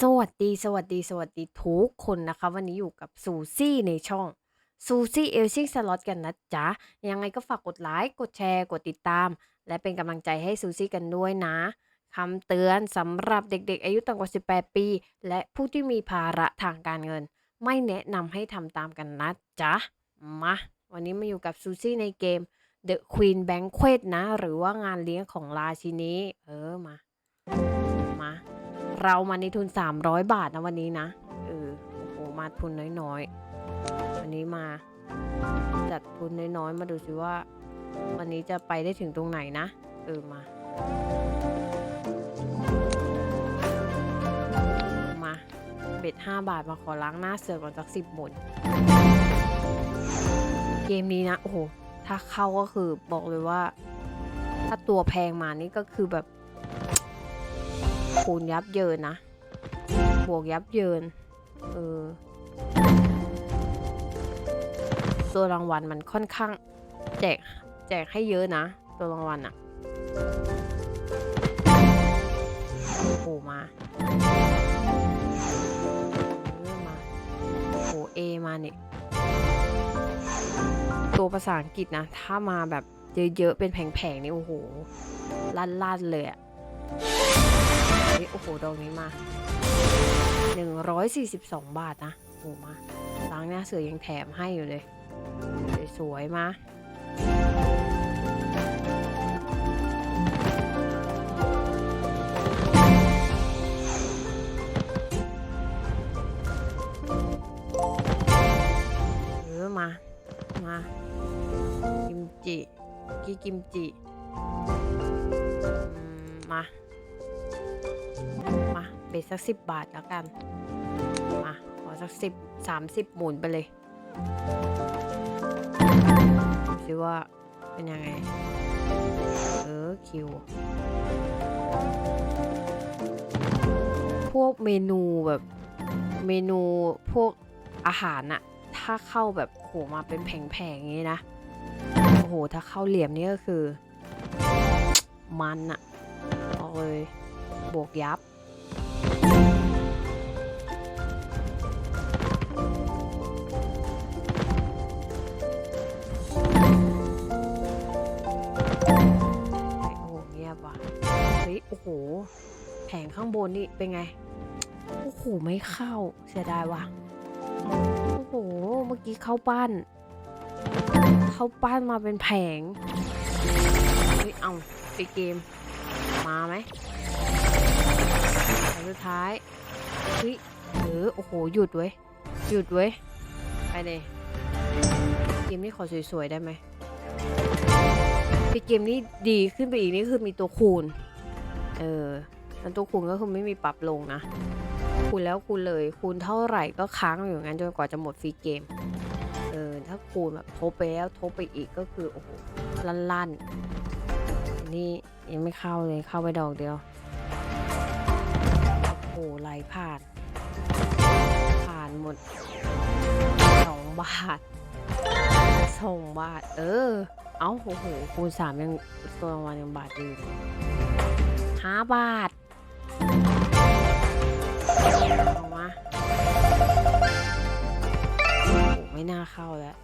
สวัสดีสวัสดีสวัสดีทุกคนนะคะ วันนี้อยู่กับซูซี่ในช่องซูซี่เอลซิ่งสล็อตกันนะจ๊ะ ยังไงก็ฝากกดไลค์กดแชร์กดติดตาม และเป็นกำลังใจให้ซูซี่กันด้วยนะคำเตือนสำหรับเด็กๆ อายุต่ำกว่า 18 ปี และผู้ที่มีภาระทางการเงิน ไม่แนะนำให้ทำตามกันนะจ๊ะ มา วันนี้มาอยู่กับซูซี่ในเกม The Queen Banquet นะ หรือว่างานเลี้ยงของราชินีเออมามา เรามาในทุน 300 บาทนะวันนี้นะเออโอ้โหมาทุนน้อยๆ วันนี้มาจัดทุนน้อยๆ มาดูสิว่า วันนี้จะไปได้ถึงตรงไหนนะ เออมา มาเบ็ด5 บาทมาขอล้างหน้าเสือก่อนสักสิบหมุนเกมนี้นะ โอ้โห ถ้าเข้าก็คือบอกเลยว่า ถ้าตัวแพงมานี่ก็คือแบบ คูณยับเยินนะ บวกยับเยิน เออ ตัวรางวัลมันค่อนข้าง แจก แจกให้เยอะนะ ตัวรางวัลอะโอ้มาเอมาโอ้เอมาเนี่ยตัวภาษาอังกฤษนะ ถ้ามาแบบเยอะๆ เป็นแผงๆ นี่ โอ้โห ลั่นๆ เลยอะ เฮ้โอ้โหดอกนี้มา 142 บาทนะโอ้มาล้างหน้าเสือยังแถมให้อยู่เลย สวยๆมาเออมา มากิมจิกี้กิมจิมา เบสสักสิบบาทแล้วกัน มาขอสักสิบสามสิบหมุนไปเลยดูสิว่าเป็นยังไง เออ คิว พวกเมนูแบบ เมนูพวกอาหารอะถ้าเข้าแบบโหมาเป็นแผงๆอย่างนี้นะ โอ้โห ถ้าเข้าเหลี่ยมนี่ก็คือ มันอะบอกเลย บวกยับ โอ้โหเงียบว่ะเฮ้ยโอ้โหแผงข้างบนนี่เป็นไง โอ้โห ไม่เข้าเสียดายว่ะ โอ้โห เมื่อกี้เข้าปั้น เข้าปั้นมาเป็นแผง เฮ้ย เอาไปเกม มาไหมสุดท้ายเฮ้ยเออโอ้โห หยุดเว้ย หยุดเว้ย ไปเลยเกมนี้ขอสวยๆ ได้ไหม คือเกมนี้ดีขึ้นไปอีกนี่คือมีตัวคูณ เออแล้วตัวคูณก็คือไม่มีปรับลงนะ คูณแล้วคูณเลยคูณเท่าไหร่ก็ค้างอยู่งั้นจนกว่าจะหมดฟรีเกม เออถ้าคูณแบบทบไปแล้วทบไปอีกก็คือโอ้โหลั่นๆอันนี่ยังไม่เข้าเลยเข้าไปดอกเดียว โอ้โหไหลผ่าน ผ่านหมดสองบาทสองบาท เออ เอ้าโอ้โหคูณสามยังตัวรางวัลยังบาทเดียวห้าบาทเอามาโอ้ไม่น่าเข้าแล้ว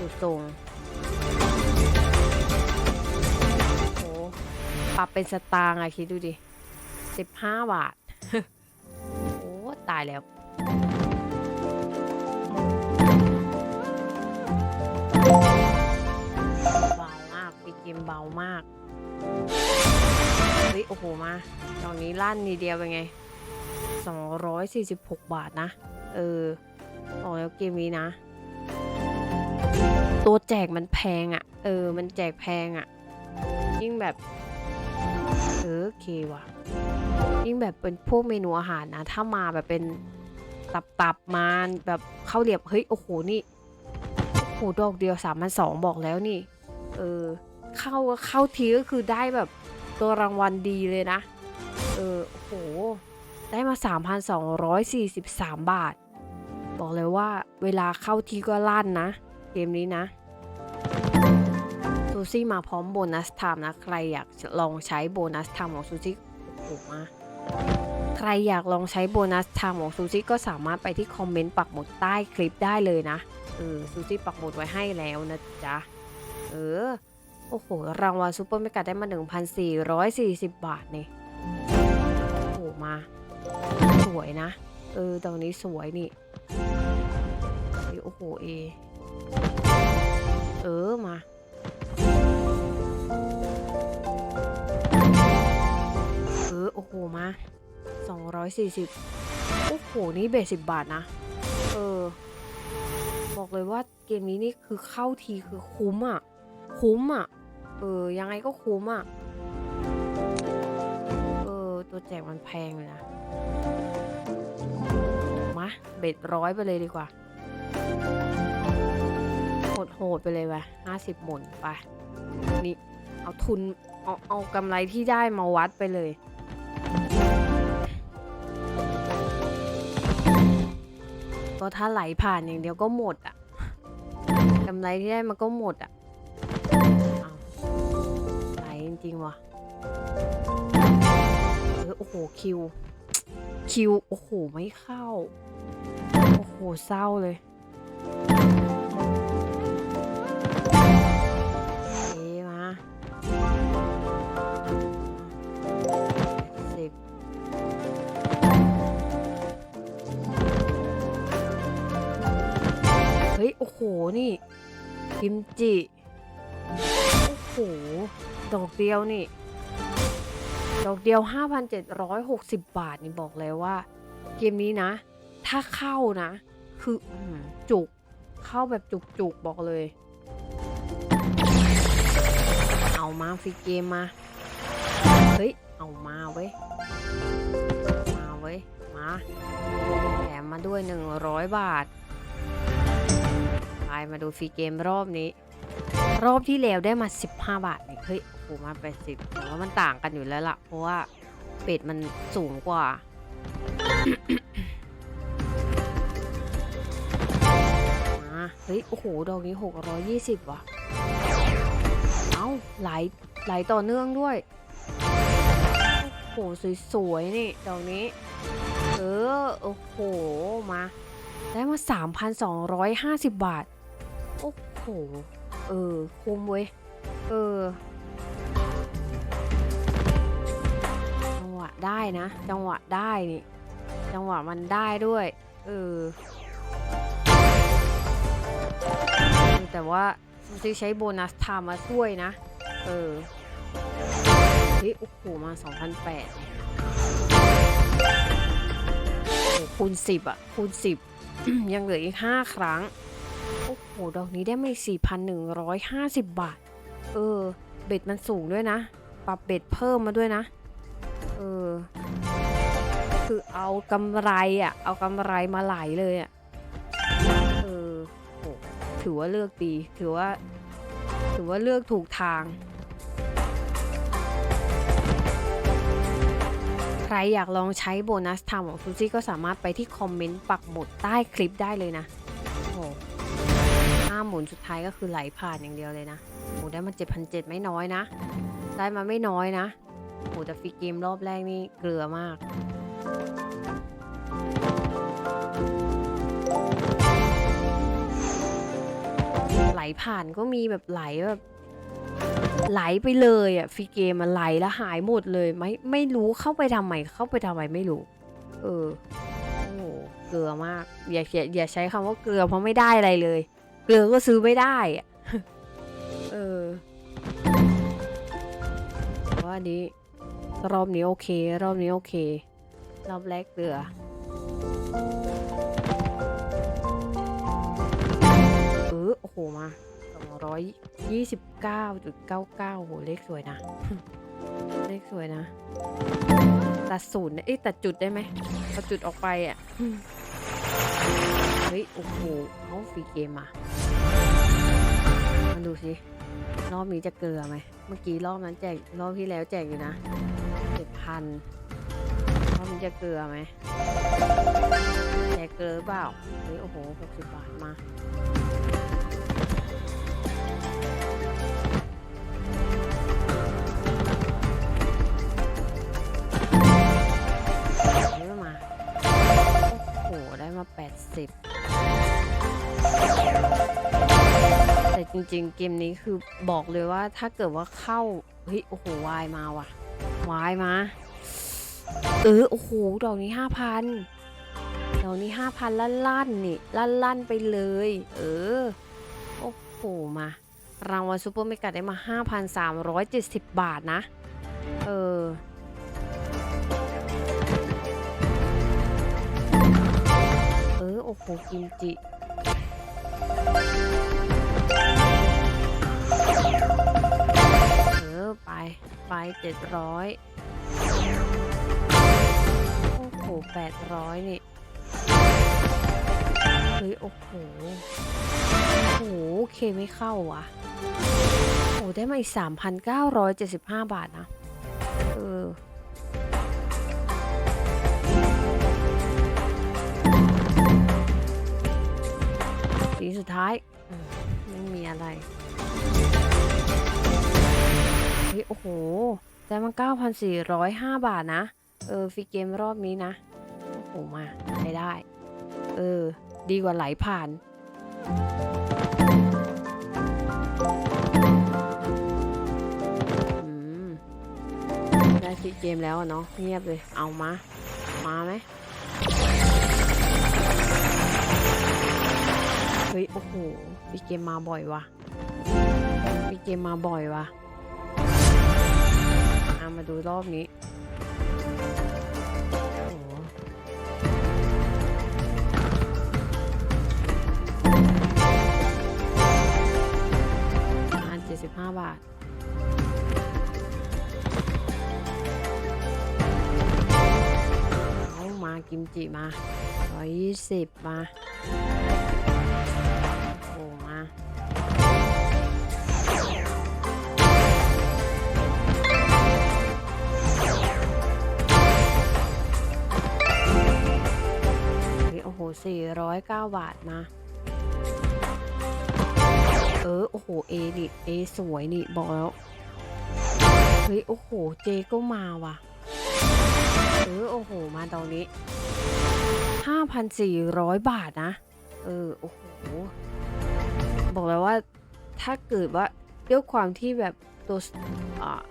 ดูทรงโอ้ปรับเป็นสตางค์อะคิดดูดิสิบห้าบาท โอ้ ตายแล้ว มเบามาก เฮ้ย โอ้โห มาตอนนี้ลั่นนีเดียวเป็นไง 246 บาทนะ เออบอกแล้วเกมนี้นะ ตัวแจกมันแพงอะ่ะ เออ มันแจกแพงอะ่ะ ยิ่งแบบ เออโอเคว่ะ ยิ่งแบบเป็นพวกเมนูอาหารนะ ถ้ามาแบบเป็นตับๆมาแบบข้าวเหลียบ เฮ้ย โอ้โห นี่ โอ้โห ดอกเดียวสามพันสองบอกแล้วนี่ เออ เข้าเข้าทีก็คือได้แบบตัวรางวัลดีเลยนะ เออโห ได้มา 3,243 บาท บอกเลยว่าเวลาเข้าทีก็ลั่นนะ เกมนี้นะซูซี่มาพร้อมโบนัสไทม์นะ ใครอยากลองใช้โบนัสไทม์ของซูซี่โอ้โหมาใครอยากลองใช้โบนัสไทม์ของซูซี่ก็สามารถไปที่คอมเมนต์ปักหมุดใต้คลิปได้เลยนะ เออซูซี่ปักหมุดไว้ให้แล้วนะจ๊ะ เออ โอ้โห รางวัลซูเปอร์เมกาได้มา 1,440 บาทนี่โอ้โหมา สวยนะ เออตรงนี้สวยนี่ โอ้โหเอ เออมาเออโอ้โหมา 240 โอ้โห นี่เบสสิบบาทนะ เออ บอกเลยว่าเกมนี้นี่คือเข้าทีคือคุ้มอะ คุ้มอะ เออ ยังไงก็คุ้มอะ เออ ตัวแจกมันแพงเลยนะ มาเบ็ดร้อยไปเลยดีกว่า โหดโหดไปเลยวะห้าสิบหมุนไป นี่ เอาทุน เอาเอากำไรที่ได้มาวัดไปเลยก็ถ้าไหลผ่านอย่างเดียวก็หมดอะกำไรที่ได้มันก็หมดอะ จริงๆว่ะเออโอ้โหคิว คิว โอ้โห ไม่เข้า โอ้โห เศร้าเลยเอมาสิบเฮ้ย โอ้โห นี่ กิมจิ โอ้โห ดอกเดียวนี่ ดอกเดียว 5,760 บาทนี่บอกเลยว่า เกมนี้นะ ถ้าเข้านะ คือจุก เข้าแบบจุกๆบอกเลย เอามาฟรีเกมมา เฮ้ย เอามาเว้ย มาเว้ย มาแถมมาด้วย 100 บาทไปมาดูฟรีเกมรอบนี้ รอบที่แล้วได้มา 15 บาทนี่เฮ้ย โอ้มา80แต่ว่ามันต่างกันอยู่แล้วล่ะ เพราะว่าเป็ดมันสูงกว่า เฮ้ย โอ้โห ดอกนี้ 620 ว่ะ เอ้า หลไหลายต่อเนื่องด้วย โอ้โห สวยๆ นี่ ดอกนี้ เออ โอ้โห มา ได้มา 3,250 บาท โอ้โห เออ คุ้มเว้ย เออ ได้นะ จังหวะได้นี่ จังหวะมันได้ด้วยเออแต่ว่าซีใช้โบนัสไทม์มาช่วยนะ เออเฮ้ยโอ้โหมา 2,008โอ้คูณ 10 อะ คูณ 10 ยังเหลืออีก 5 ครั้ง โอ้โห ดอกนี้ได้มาอีก4,150 บาท เออ เบ็ดมันสูงด้วยนะ ปรับเบ็ดเพิ่มมาด้วยนะ เออ คือเอากำไรอะ เอากำไรมาไหลเลยอะ เออโหถือว่าเลือกดี ถือว่า ถือว่าเลือกถูกทาง ใครอยากลองใช้โบนัสไทม์ของซูซี่ก็สามารถไปที่คอมเมนต์ปักหมุดใต้คลิปได้เลยนะโอ้หห้าหมุนสุดท้ายก็คือไหลผ่านอย่างเดียวเลยนะโอ้ได้มา7,700ไม่น้อยนะ ได้มาไม่น้อยนะ โอ้แต่ฟรีเกมรอบแรกนี่เกลือมากไหลผ่านก็มีแบบไหลแบบไหลไปเลยอะฟรีเกมมันไหลแล้วหายหมดเลยไม่ไม่รู้เข้าไปทำไมเข้าไปทำไมไม่รู้ เออโอ้โหเกลือมากอย่าอย่าอย่าใช้คำว่าเกลือเพราะไม่ได้อะไรเลย เกลือก็ซื้อไม่ได้อะเออว่าอันนี้ รอบนี้โอเค รอบนี้โอเค รอบแรกเกลือเออโอ้โห มาสองร้อยยี่สิบเก้าจุดเก้าเก้าโหเลขสวยนะ เลขสวยนะ ตัดศูนย์เอ้ยตัดจุดได้ไหมตัดจุดออกไปอะ เฮ้ย โอ้โหเขาฟรีเกมอะมาดูสิรอบนี้จะเกลือไหม เมื่อกี้รอบนั้นแจก รอบที่แล้วแจกอยู่นะ พันรอบนี้จะเกลือไหมแจกเกลือเปล่าเฮ้ยโอ้โหหกสิบบาทมาสิบแต่จริงๆ เกมนี้คือบอกเลยว่าถ้าเกิดว่าเข้า เฮ้ย โอ้โห วายมาว่ะ วายมา เออ โอ้โห ดอกนี้ห้าพันดอกนี้ห้าพันลั่นๆนี่ ลั่นๆไปเลย เออ โอ้โห มา รางวัลซูเปอร์เมกาได้มา 5,370 บาทนะ เออเออ โอ้โหกิมจิ เออ ไป ไปเจ็ดร้อยโอ้โหแปดร้อยนี่ เฮ้ย โอ้โห โอ้โห เคไม่เข้าวะโอ้ได้มาอีกสามพันเก้าร้อยเจ็ดสิบห้าบาทนะ เออสีสุดท้ายไม่มีอะไร เฮ้ย โอ้โห ได้มา9,405 บาทนะ เออฟรีเกมรอบนี้นะโอ้โหมาใช้ได้ เออ ดีกว่าไหลผ่านได้ฟรีเกมแล้วเนาะเงียบเลย เอามา มาไหมเฮ้ย โอ้โหฟรีเกมมาบ่อยว่ะฟรีเกมมาบ่อยว่ะ อามาดูรอบนี้75 บาทเอามากิมจิมา 120 มา 409 บาทมาเออ โอ้โห เอนี่เอสวยนี่ บอกแล้ว เฮ้ย โอ้โห เจก็มาว่ะ เออ โอ้โห มาตอนนี้ 5,400 บาทนะ เออ โอ้โห บอกแล้วว่าถ้าเกิดว่าด้วยความที่แบบตัวอ่า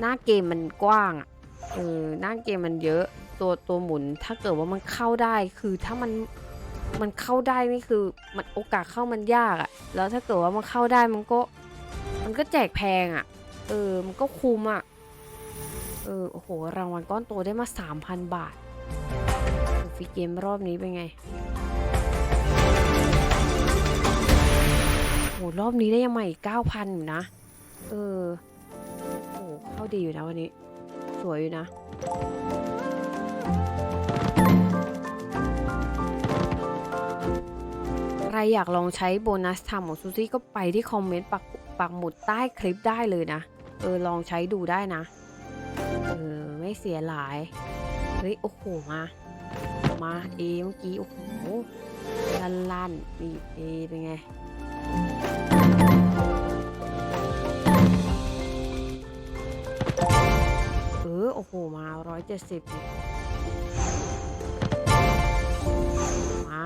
หน้าเกมมันกว้างอะเออหน้าเกมมันเยอะ ตัวตัวหมุนถ้าเกิดว่ามันเข้าได้คือถ้ามันมันเข้าได้นี่คือมันโอกาสเข้ามันยากอะแล้วถ้าเกิดว่ามันเข้าได้มันก็มันก็แจกแพงอะเออมันก็คุ้มอะเออโอ้โหรางวัลก้อนโตได้มา 3,000 บาทฟรีเกมรอบนี้เป็นไงโหรอบนี้ได้ยังมาอีก9,000อยู่นะ เออโหเข้าดีอยู่นะวันนี้ สวยอยู่นะ รอยากลองใช้โบนัสทำของซูซี่ก็ไปที่คอมเมนต์ปักปักหมุดใต้คลิปได้เลยนะ เออ ลองใช้ดูได้นะ เออ ไม่เสียหลาย เฮ้ย โอ้โห มา มาเอเมื่อกี้ โอ้โหลั่นลั่นนี่เอเป็นไงเออ โอ้โห มา170นี่มา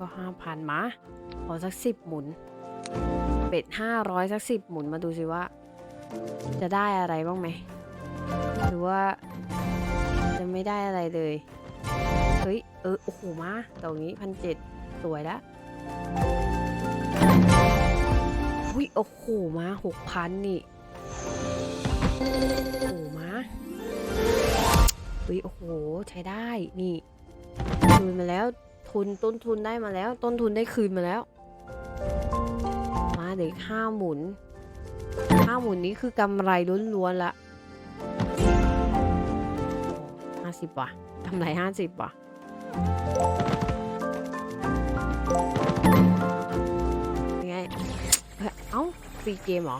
ก็ห้าพันมาขอสักสิบหมุนเป็ดห้าร้อยสักสิบหมุนมาดูสิว่า จะได้อะไรบ้างไหม หรือว่าจะไม่ได้อะไรเลย เฮ้ย เออ โอ้โห มาดอกนี้พันเจ็ดสวยแล้วอุ้ย โอ้โห มาหกพันนี่ โอ้โห มาเฮ้ย โอ้โห ใช้ได้ นี่คืนมาแล้ว ทุนต้นทุนได้มาแล้ว ต้นทุนได้คืนมาแล้ว มาเด็กห้าหมุนห้าหมุนนี้คือกำไรล้วนๆละห้าสิบว่ะกำไรห้าสิบว่ะยังไงเอ้าฟรีเกมเหรอ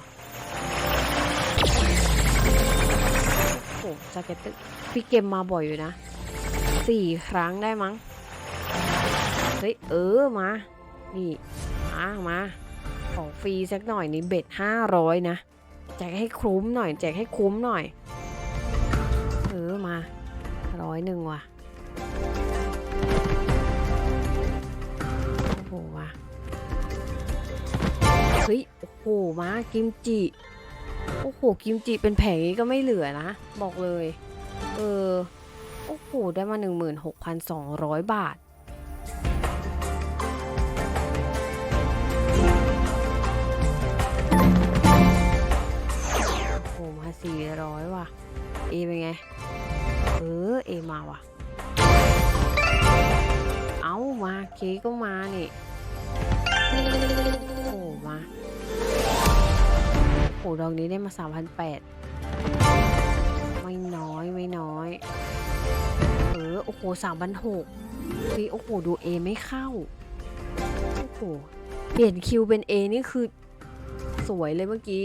โอ้โหสเก็ตเตอร์ฟรีเกมมาบ่อยอยู่นะสี่ครั้งได้มั้ง เฮ้ยเออมา นี่มามา ของฟรีสักหน่อยนี่เบ็ดห้าร้อยนะ แจกให้คุ้มหน่อย แจกให้คุ้มหน่อย เออมาร้อยหนึ่งว่ะ โอ้โหว่ะ เฮ้ย โอ้โห มากิมจิ โอ้โห กิมจิเป็นแผงนี้ก็ไม่เหลือนะ บอกเลย เออ โอ้โห ได้มา 16,200 บาท โอ้โหมา400ว่ะ เอเป็นไง เออ เอมาว่ะ เอามาเค้ก็มานี่ โอ้โหมาโอ้โหดอกนี้ได้มา3,800ไม่น้อยไม่น้อย เออ โอ้โห3,600พี่โอ้โห ดูเอไม่เข้า โอ้โห เปลี่ยนคิวเป็นเอนี่คือสวยเลยเมื่อกี้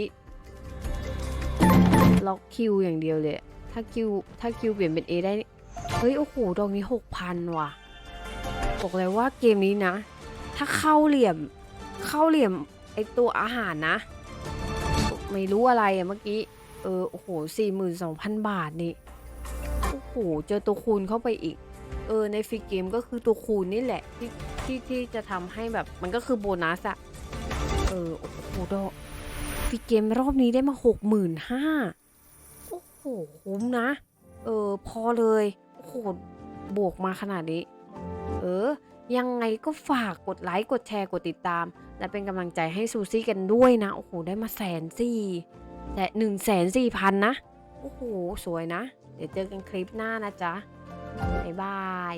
ล็อกคิวอย่างเดียวเลย ถ้าคิวถ้าคิวเปลี่ยนเป็น A ได้ เฮ้ย โอ้โห ดอกนี้หกพันว่ะ บอกเลยว่าเกมนี้นะ ถ้าเข้าเหลี่ยม เข้าเหลี่ยมไอตัวอาหารนะ ไม่รู้อะไรอะเมื่อกี้ เออ โอ้โหสี่หมื่นสองพันบาทนี่ โอ้โห เจอตัวคูณเข้าไปอีก เออ ในฟรีเกมก็คือตัวคูณนี่แหละ ที่ที่ที่จะทำให้แบบมันก็คือโบนัสอะเออ โอ้โหดอกฟรีเกมรอบนี้ได้มาหกหมื่นห้า หคุ้มนะ เออ พอเลยโอ้โหบวกมาขนาดนี้ เออ ยังไงก็ฝากกดไลค์ กดแชร์ กดติดตาม และเป็นกำลังใจให้ซูซี่กันด้วยนะ โอ้โห ได้มาแสนสี่แต่หนึ่งแสนสี่พันนะ โอ้โห สวยนะ เดี๋ยวเจอกันคลิปหน้านะจ๊ะ บ๊ายบาย